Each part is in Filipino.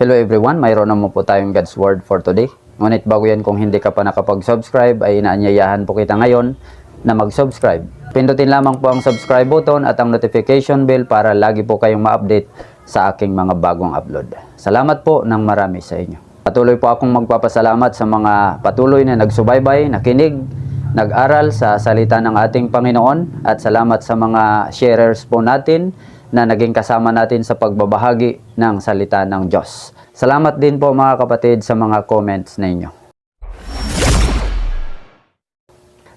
Hello everyone, mayroon naman po tayong God's Word for today. Ngunit bago yan kung hindi ka pa nakapag-subscribe ay inaanyayahan po kita ngayon na mag-subscribe. Pindutin lamang po ang subscribe button at ang notification bell para lagi po kayong ma-update sa aking mga bagong upload. Salamat po ng marami sa inyo. Patuloy po akong magpapasalamat sa mga patuloy na nagsubaybay, nakinig, nag-aral sa salita ng ating Panginoon at salamat sa mga sharers po natin na naging kasama natin sa pagbabahagi ng salita ng Diyos. Salamat din po mga kapatid sa mga comments ninyo.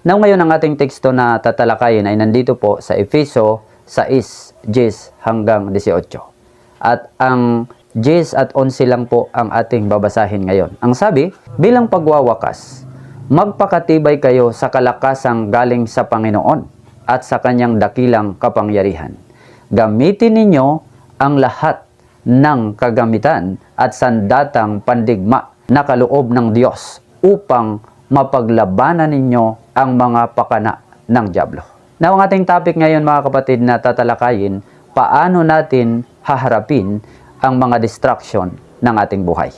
Now ngayon ang ating teksto na tatalakayin ay nandito po sa Efeso 6, 10 hanggang 18. At ang 10 at 11 lang po ang ating babasahin ngayon. Ang sabi, bilang pagwawakas, magpakatibay kayo sa kalakasang galing sa Panginoon at sa kanyang dakilang kapangyarihan. Gamitin ninyo ang lahat ng kagamitan at sandatang pandigma na kaloob ng Diyos upang mapaglabanan ninyo ang mga pakana ng Diablo. Now, ang ating topic ngayon mga kapatid na tatalakayin, paano natin haharapin ang mga distraction ng ating buhay.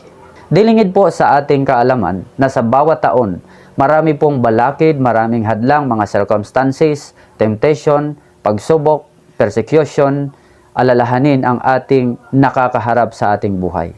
Dilingid po sa ating kaalaman na sa bawat taon, marami pong balakid, maraming hadlang, mga circumstances, temptation, pagsubok, persecution, alalahanin ang ating nakakaharap sa ating buhay.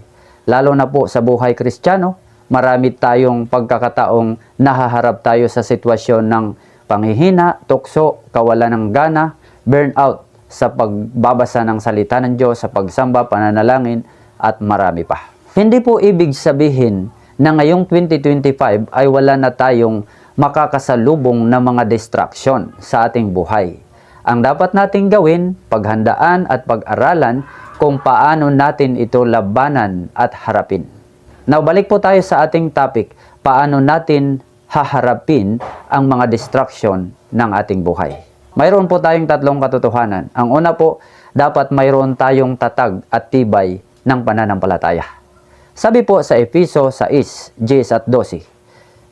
Lalo na po sa buhay kristyano, marami tayong pagkakataong nahaharap tayo sa sitwasyon ng panghihina, tukso, kawalan ng gana, burnout sa pagbabasa ng salita ng Diyos, sa pagsamba, pananalangin, at marami pa. Hindi po ibig sabihin na ngayong 2025 ay wala na tayong makakasalubong na mga distraction sa ating buhay. Ang dapat nating gawin, paghandaan at pag-aralan kung paano natin ito labanan at harapin. Now, balik po tayo sa ating topic, paano natin haharapin ang mga distraction ng ating buhay. Mayroon po tayong tatlong katotohanan. Ang una po, dapat mayroon tayong tatag at tibay ng pananampalataya. Sabi po sa Episo 6, 10 at 12,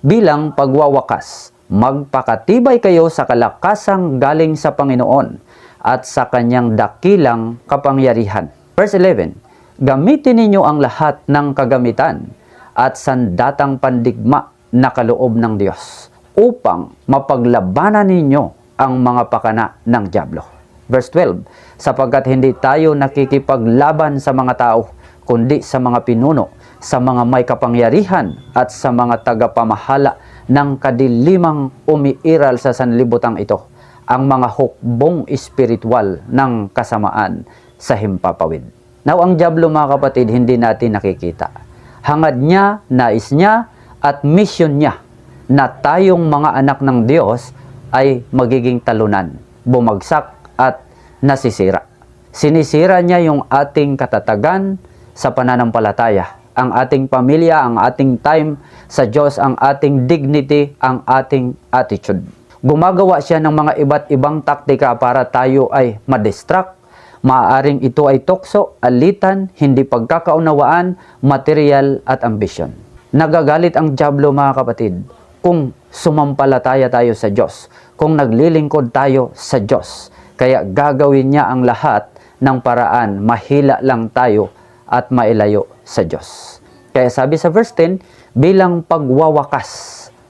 bilang pagwawakas, magpakatibay kayo sa kalakasang galing sa Panginoon at sa kanyang dakilang kapangyarihan. Verse 11, Gamitin ninyo ang lahat ng kagamitan at sandatang pandigma na kaloob ng Diyos upang mapaglabanan ninyo ang mga pakana ng Diablo. Verse 12, sapagkat hindi tayo nakikipaglaban sa mga tao, kundi sa mga pinuno, sa mga may kapangyarihan at sa mga tagapamahala ng kadilimang umiiral sa sanlibutan ito, ang mga hukbong espiritual ng kasamaan sa himpapawid. Now, ang Diablo mga kapatid, hindi natin nakikita. Hangad niya, nais niya, at mission niya na tayong mga anak ng Diyos ay magiging talunan, bumagsak at nasisira. Sinisira niya yung ating katatagan sa pananampalataya, ang ating pamilya, ang ating time sa Diyos, ang ating dignity, ang ating attitude. Gumagawa siya ng mga iba't ibang taktika para tayo ay madistract, Maaaring ito ay tukso, alitan, hindi pagkakaunawaan, material at ambisyon. Nagagalit ang Diablo mga kapatid kung sumampalataya tayo sa Diyos, kung naglilingkod tayo sa Diyos. Kaya gagawin niya ang lahat ng paraan, mahila lang tayo at mailayo sa Diyos. Kaya sabi sa verse 10, bilang pagwawakas,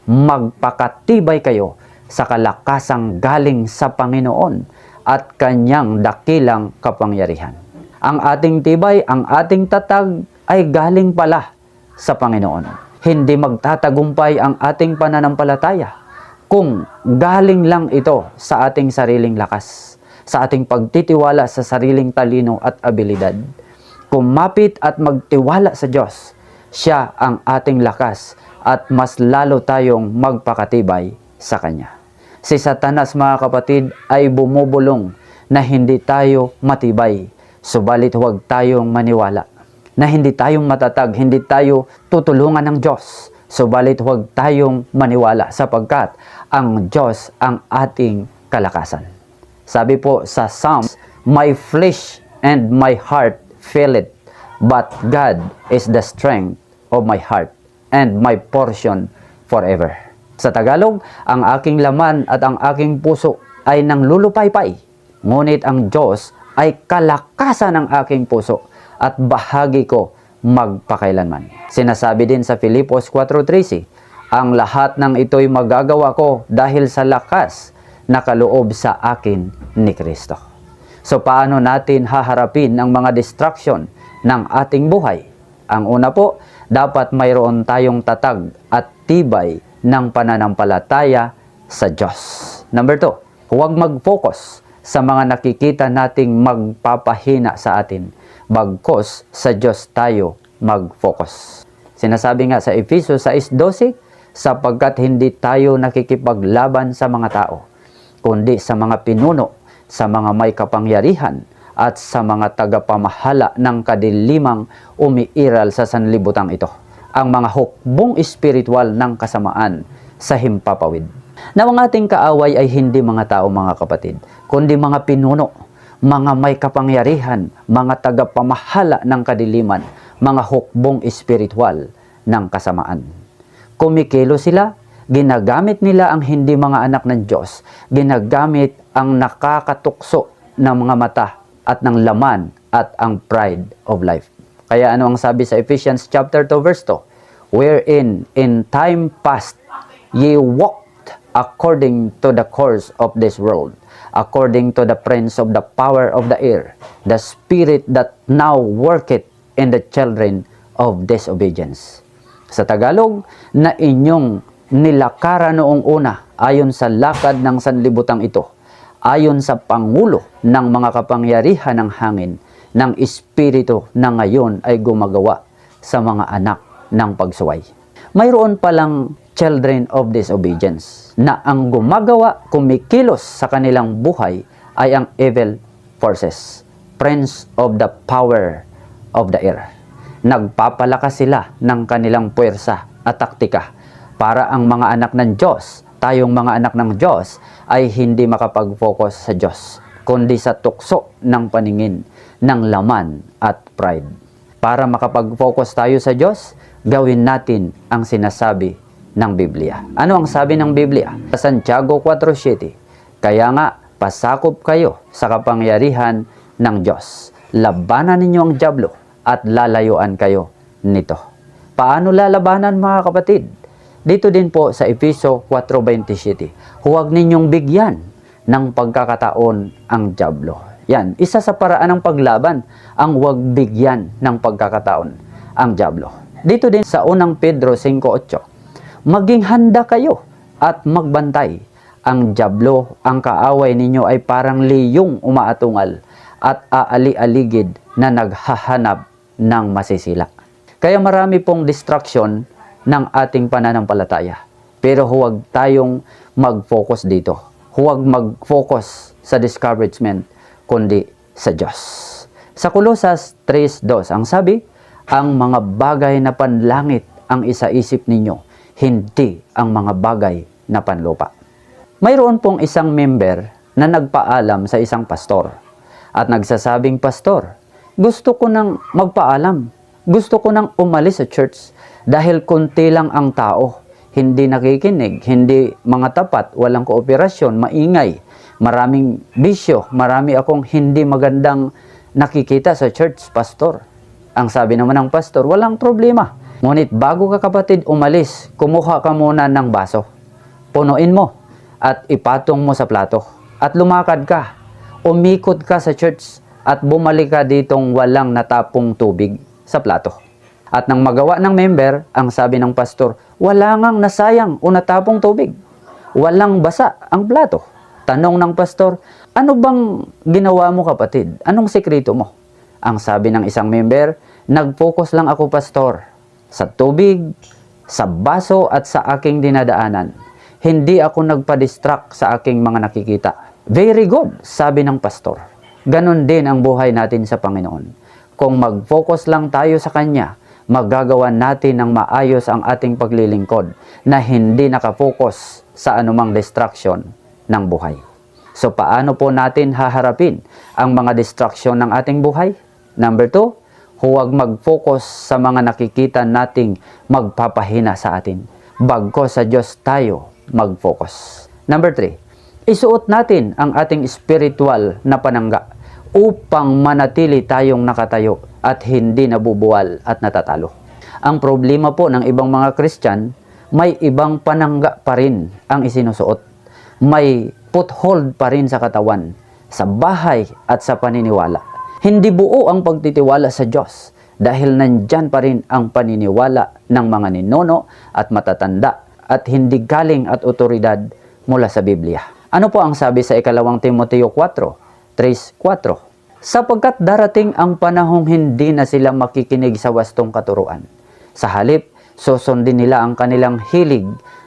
magpakatibay kayo sa kalakasang galing sa Panginoon at kanyang dakilang kapangyarihan. Ang ating tibay, ang ating tatag ay galing pala sa Panginoon. Hindi magtatagumpay ang ating pananampalataya kung galing lang ito sa ating sariling lakas, sa ating pagtitiwala sa sariling talino at abilidad. Kumapit at magtiwala sa Diyos, siya ang ating lakas at mas lalo tayong magpakatibay sa Kanya si Satanas mga kapatid ay bumubulong na hindi tayo matibay. Subalit huwag tayong maniwala na hindi tayong matatag, hindi tayo tutulungan ng Diyos. Subalit huwag tayong maniwala sapagkat ang Diyos ang ating kalakasan. Sabi po sa Psalms, My flesh and my heart fail it, but God is the strength of my heart and my portion forever. Sa Tagalog, ang aking laman at ang aking puso ay nang lulupaypay. Ngunit ang Diyos ay kalakasan ng aking puso at bahagi ko magpakailanman. Sinasabi din sa Filipos 4.13, ang lahat ng ito'y magagawa ko dahil sa lakas na kaloob sa akin ni Kristo. So paano natin haharapin ang mga distraction ng ating buhay? Ang una po, dapat mayroon tayong tatag at tibay ng pananampalataya sa Diyos. Number two, huwag mag-focus sa mga nakikita nating magpapahina sa atin. Bagkos sa Diyos tayo mag-focus. Sinasabi nga sa Efeso 6.12, sapagkat hindi tayo nakikipaglaban sa mga tao, kundi sa mga pinuno, sa mga may kapangyarihan, at sa mga tagapamahala ng kadilimang umiiral sa sanlibutan ito, ang mga hukbong espiritual ng kasamaan sa himpapawid. Na ang ating kaaway ay hindi mga tao mga kapatid, kundi mga pinuno, mga may kapangyarihan, mga tagapamahala ng kadiliman, mga hukbong espiritual ng kasamaan. Kumikilo sila, ginagamit nila ang hindi mga anak ng Diyos, ginagamit ang nakakatukso ng mga mata at ng laman at ang pride of life. Kaya ano ang sabi sa Ephesians chapter 2 verse 2? Wherein in time past ye walked according to the course of this world, according to the prince of the power of the air, the spirit that now worketh in the children of disobedience. Sa Tagalog, na inyong nilakara noong una ayon sa lakad ng sanlibutan ito, ayon sa pangulo ng mga kapangyarihan ng hangin, ng espiritu na ngayon ay gumagawa sa mga anak ng pagsuway. Mayroon palang children of disobedience na ang gumagawa, kumikilos sa kanilang buhay ay ang evil forces, prince of the power of the air. Nagpapalakas sila ng kanilang puwersa at taktika para ang mga anak ng Diyos, tayong mga anak ng Diyos, ay hindi makapag-focus sa Diyos, kundi sa tukso ng paningin, ng laman at pride. Para makapag-focus tayo sa Diyos, gawin natin ang sinasabi ng Biblia. Ano ang sabi ng Biblia? Sa Santiago 4.7 Kaya nga, pasakop kayo sa kapangyarihan ng Diyos. Labanan ninyo ang Diablo at lalayuan kayo nito. Paano lalabanan mga kapatid? Dito din po sa Efeso 4.27, huwag ninyong bigyan ng pagkakataon ang Diablo. Yan, isa sa paraan ng paglaban, ang huwag bigyan ng pagkakataon ang Diablo. Dito din sa unang Pedro 5.8, maging handa kayo at magbantay. Ang Diablo, ang kaaway ninyo ay parang liyong umaatungal at aali-aligid na naghahanap ng masisila. Kaya marami pong distraction ng ating pananampalataya. Pero huwag tayong mag-focus dito. Huwag mag-focus sa discouragement, kundi sa Diyos. Sa Kolosas 3.2, ang sabi, ang mga bagay na panlangit ang isaisip ninyo, hindi ang mga bagay na panlupa. Mayroon pong isang member na nagpaalam sa isang pastor at nagsasabing, Pastor, gusto ko nang magpaalam. Gusto ko nang umalis sa church dahil konti lang ang tao. Hindi nakikinig, hindi mga tapat, walang kooperasyon, maingay, maraming bisyo, marami akong hindi magandang nakikita sa church, pastor. Ang sabi naman ng pastor, walang problema. Ngunit bago ka kapatid umalis, kumuha ka muna ng baso. Punuin mo at ipatong mo sa plato. At lumakad ka. Umikot ka sa church at bumalik ka ditong walang natapong tubig sa plato. At nang magawa ng member, ang sabi ng pastor, wala ngang nasayang o natapong tubig. Walang basa ang plato. Tanong ng pastor, ano bang ginawa mo kapatid? Anong sekreto mo? Ang sabi ng isang member, nag-focus lang ako pastor sa tubig, sa baso at sa aking dinadaanan. Hindi ako nagpa-distract sa aking mga nakikita. Very good, sabi ng pastor. Ganon din ang buhay natin sa Panginoon. Kung mag-focus lang tayo sa Kanya, magagawa natin ng maayos ang ating paglilingkod na hindi nakafocus sa anumang distraction ng buhay. So paano po natin haharapin ang mga distraction ng ating buhay? Number two, huwag mag-focus sa mga nakikita nating magpapahina sa atin. Bagko sa Diyos tayo mag-focus. Number three, isuot natin ang ating spiritual na panangga upang manatili tayong nakatayo at hindi nabubuwal at natatalo. Ang problema po ng ibang mga Christian, may ibang panangga pa rin ang isinusuot. May foothold pa rin sa katawan, sa bahay at sa paniniwala. Hindi buo ang pagtitiwala sa Diyos dahil nandyan pa rin ang paniniwala ng mga ninono at matatanda at hindi galing at otoridad mula sa Biblia. Ano po ang sabi sa ikalawang Timoteo 4, 3, 4? Sapagkat darating ang panahong hindi na sila makikinig sa wastong katuruan. Sa halip, susundin nila ang kanilang hilig.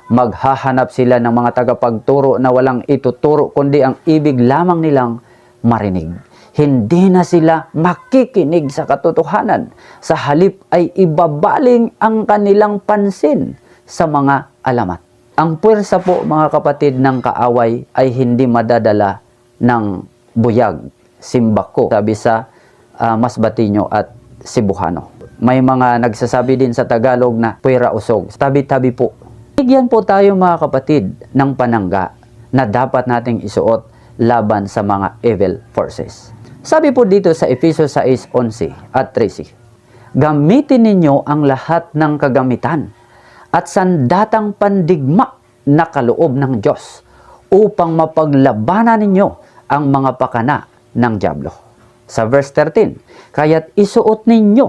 Maghahanap sila ng mga tagapagturo na walang ituturo kundi ang ibig lamang nilang marinig. Hindi na sila makikinig sa katotohanan. Sa halip ay ibabaling ang kanilang pansin sa mga alamat. Ang puwersa po mga kapatid ng kaaway ay hindi madadala ng buyag, simbako, sabi sa ah, Masbatiño at Cebuano. May mga nagsasabi din sa Tagalog na puwera usog. Tabi-tabi po. Bigyan po tayo mga kapatid ng panangga na dapat nating isuot laban sa mga evil forces. Sabi po dito sa Efeso 6:11 at 13, Gamitin ninyo ang lahat ng kagamitan at sandatang pandigma na kaloob ng Diyos upang mapaglabanan ninyo ang mga pakana ng Diablo. Sa verse 13, kaya't isuot ninyo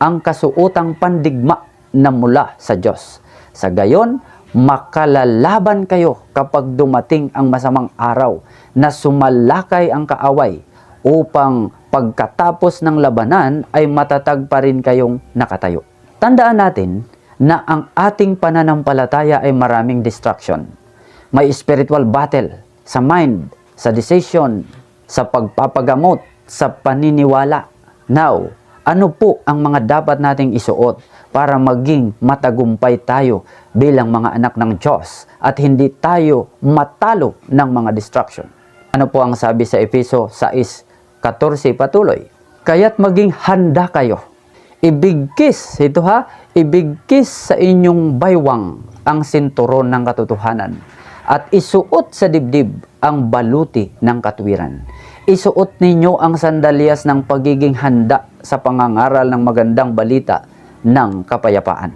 ang kasuotang pandigma na mula sa Diyos. Sa gayon, makalalaban kayo kapag dumating ang masamang araw na sumalakay ang kaaway upang pagkatapos ng labanan ay matatag pa rin kayong nakatayo. Tandaan natin na ang ating pananampalataya ay maraming distraction. May spiritual battle sa mind, sa decision, sa pagpapagamot, sa paniniwala. Now, ano po ang mga dapat nating isuot para maging matagumpay tayo bilang mga anak ng Diyos at hindi tayo matalo ng mga distraction? Ano po ang sabi sa Efeso 6:14 patuloy? Kaya't maging handa kayo. Ibigkis, ito ha, ibigkis sa inyong baywang ang sinturon ng katotohanan at isuot sa dibdib ang baluti ng katwiran. Isuot ninyo ang sandalyas ng pagiging handa sa pangangaral ng magandang balita ng kapayapaan.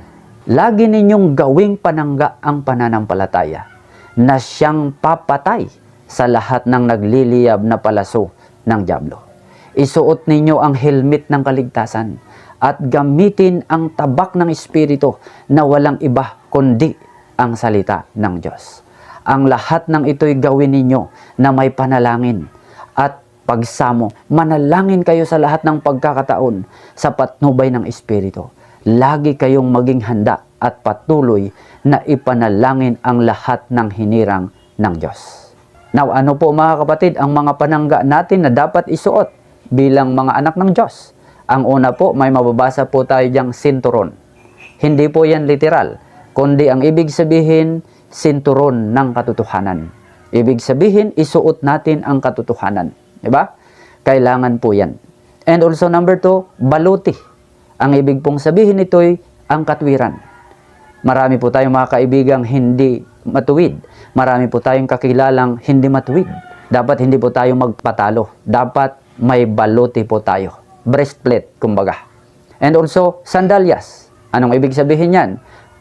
Lagi ninyong gawing panangga ang pananampalataya na siyang papatay sa lahat ng nagliliyab na palaso ng Diablo. Isuot ninyo ang helmet ng kaligtasan at gamitin ang tabak ng Espiritu na walang iba kundi ang salita ng Diyos. Ang lahat ng ito'y gawin ninyo na may panalangin at pagsamo. Manalangin kayo sa lahat ng pagkakataon sa patnubay ng Espiritu. Lagi kayong maging handa at patuloy na ipanalangin ang lahat ng hinirang ng Diyos. Now, ano po mga kapatid ang mga panangga natin na dapat isuot bilang mga anak ng Diyos? Ang una po, may mababasa po tayo diyang sinturon. Hindi po yan literal, kundi ang ibig sabihin, sinturon ng katotohanan. Ibig sabihin, isuot natin ang katotohanan. Diba? Kailangan po yan. And also number two, baluti. Ang ibig pong sabihin nito'y ang katwiran. Marami po tayong mga kaibigang hindi matuwid. Marami po tayong kakilalang hindi matuwid. Dapat hindi po tayo magpatalo. Dapat may baluti po tayo. Breastplate, kumbaga. And also, sandalyas. Anong ibig sabihin yan?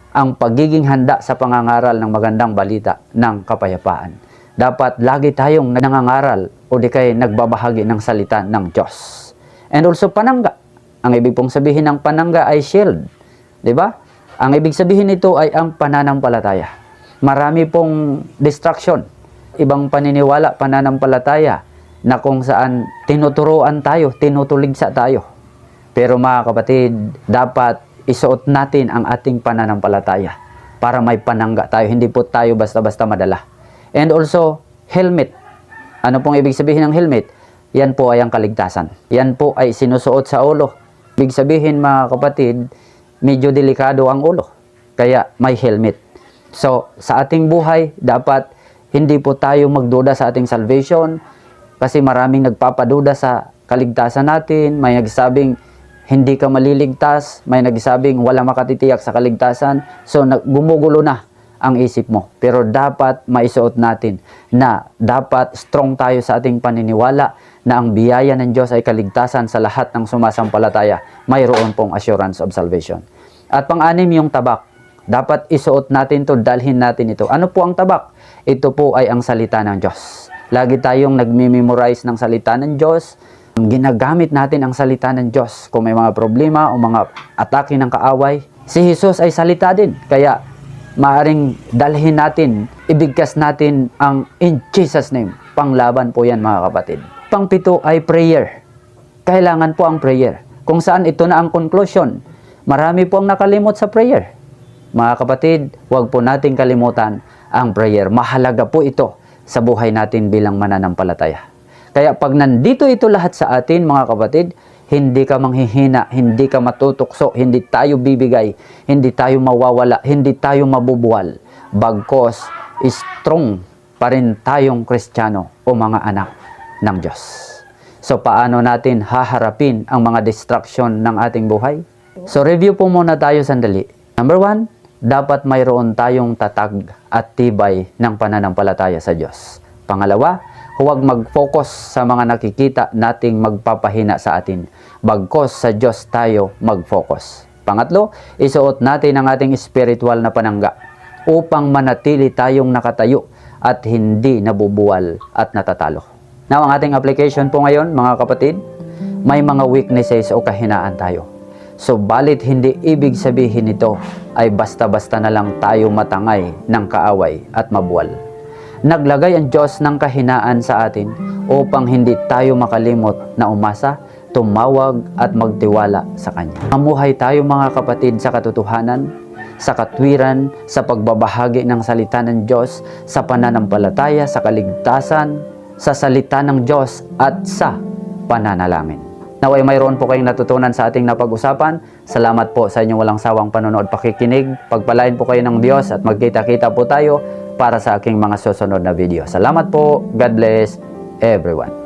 Ang pagiging handa sa pangangaral ng magandang balita ng kapayapaan. Dapat lagi tayong nangangaral o di kay nagbabahagi ng salita ng Diyos. And also panangga. Ang ibig pong sabihin ng panangga ay shield. Di ba? Ang ibig sabihin nito ay ang pananampalataya. Marami pong distraction. Ibang paniniwala, pananampalataya na kung saan tinuturuan tayo, tinutuligsa tayo. Pero mga kapatid, dapat isuot natin ang ating pananampalataya para may panangga tayo. Hindi po tayo basta-basta madala. And also, helmet. Ano pong ibig sabihin ng helmet? Yan po ay ang kaligtasan. Yan po ay sinusuot sa ulo. Ibig sabihin mga kapatid, medyo delikado ang ulo. Kaya may helmet. So, sa ating buhay, dapat hindi po tayo magduda sa ating salvation kasi maraming nagpapaduda sa kaligtasan natin. May nagsabing hindi ka maliligtas, may nagsabing wala makatitiyak sa kaligtasan. So, gumugulo na ang isip mo. Pero dapat maisuot natin na dapat strong tayo sa ating paniniwala na ang biyaya ng Diyos ay kaligtasan sa lahat ng sumasampalataya, mayroon pong assurance of salvation. At pang-anim yung tabak. Dapat isuot natin to, dalhin natin ito. Ano po ang tabak? Ito po ay ang salita ng Diyos. Lagi tayong nagmi-memorize ng salita ng Diyos. Ginagamit natin ang salita ng Diyos. Kung may mga problema o mga atake ng kaaway, si Jesus ay salita din. Kaya maaring dalhin natin, ibigkas natin ang in Jesus name. Panglaban po yan mga kapatid. Pangpito ay prayer. Kailangan po ang prayer. Kung saan ito na ang conclusion. Marami po ang nakalimot sa prayer. Mga kapatid, huwag po nating kalimutan ang prayer. Mahalaga po ito sa buhay natin bilang mananampalataya. Kaya pag nandito ito lahat sa atin, mga kapatid, hindi ka manghihina, hindi ka matutukso, hindi tayo bibigay, hindi tayo mawawala, hindi tayo mabubuwal. Bagkos, strong pa rin tayong Kristiyano o mga anak ng Diyos. So paano natin haharapin ang mga distraction ng ating buhay? So review po muna tayo sandali. Number one, dapat mayroon tayong tatag at tibay ng pananampalataya sa Diyos. Pangalawa, huwag mag-focus sa mga nakikita nating magpapahina sa atin. Bagkos sa Diyos tayo mag-focus. Pangatlo, isuot natin ang ating spiritual na panangga upang manatili tayong nakatayo at hindi nabubuwal at natatalo. Now, ang ating application po ngayon, mga kapatid, may mga weaknesses o kahinaan tayo. So, balit hindi ibig sabihin nito ay basta-basta na lang tayo matangay ng kaaway at mabuwal. Naglagay ang Diyos ng kahinaan sa atin upang hindi tayo makalimot na umasa, tumawag at magtiwala sa Kanya. Mamuhay tayo mga kapatid sa katotohanan, sa katwiran, sa pagbabahagi ng salita ng Diyos, sa pananampalataya, sa kaligtasan, sa salita ng Diyos at sa pananalangin. Naway mayroon po kayong natutunan sa ating napag-usapan. Salamat po sa inyong walang sawang panonood pakikinig. Pagpalain po kayo ng Diyos at magkita-kita po tayo para sa aking mga susunod na video. Salamat po. God bless everyone.